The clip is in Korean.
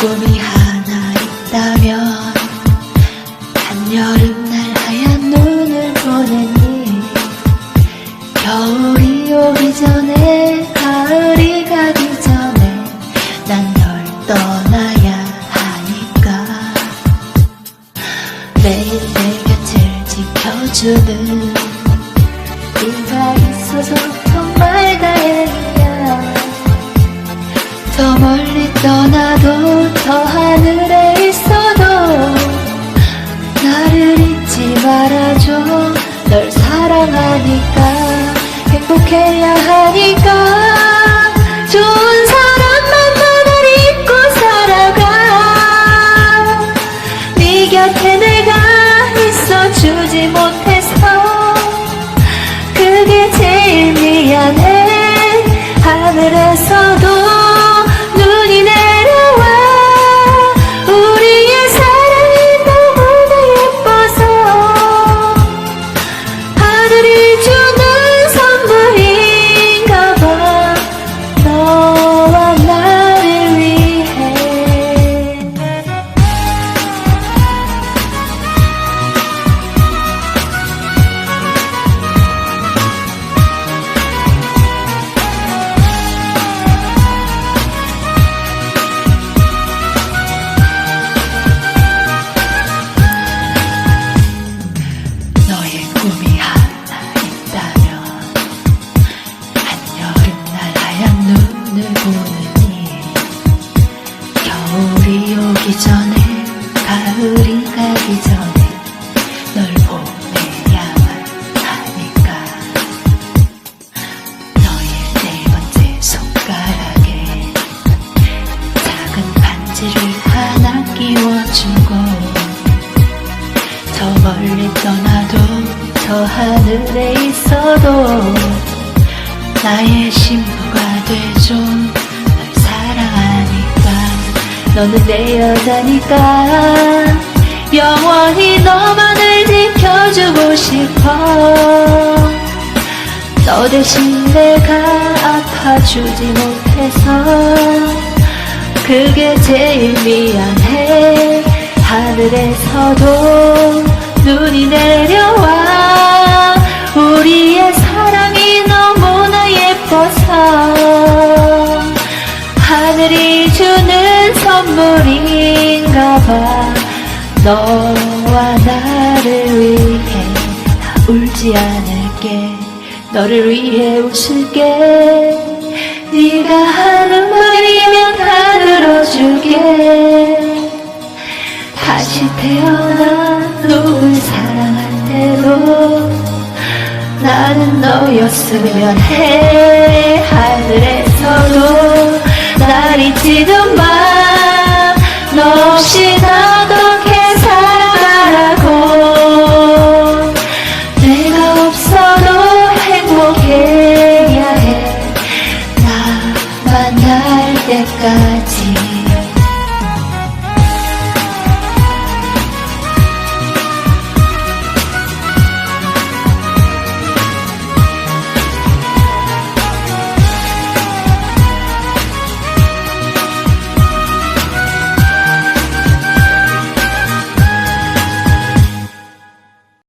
꿈이 하나 있다면 한여름날 하얀 눈을 보내니 겨울이 오기 전에 가을이 가기 전에 난 널 떠나야 하니까 매일 내 곁을 지켜주는 네가 있어서 정말 다행이야. 더 멀리 떠나도 저 하늘에 있어도 나를 잊지 말아줘. 널 사랑하니까 행복해야 하니까. 좋은 사람만만을 잊고 살아가. 네 곁에 내가 있어주지 못해서 반지를 하나 끼워주고 저 멀리 떠나도 저 하늘에 있어도 나의 신부가 돼줘 널 사랑하니까. 너는 내 여자니까. 영원히 너만을 지켜주고 싶어. 너 대신 내가 아파주지 못해서 그게 제일 미안해. 하늘에서도 눈이 내려와. 우리의 사랑이 너무나 예뻐서. 하늘이 주는 선물인가 봐. 너와 나를 위해 나 울지 않을게. 너를 위해 웃을게. 네가 하는 다시 태어나 누굴 사랑할 때도 나는 너였으면 해. 하늘에서도 날 잊지도 마너 없이 나 어떻게 살아라고. 내가 없어도 행복해야 해 나 만날 때까지.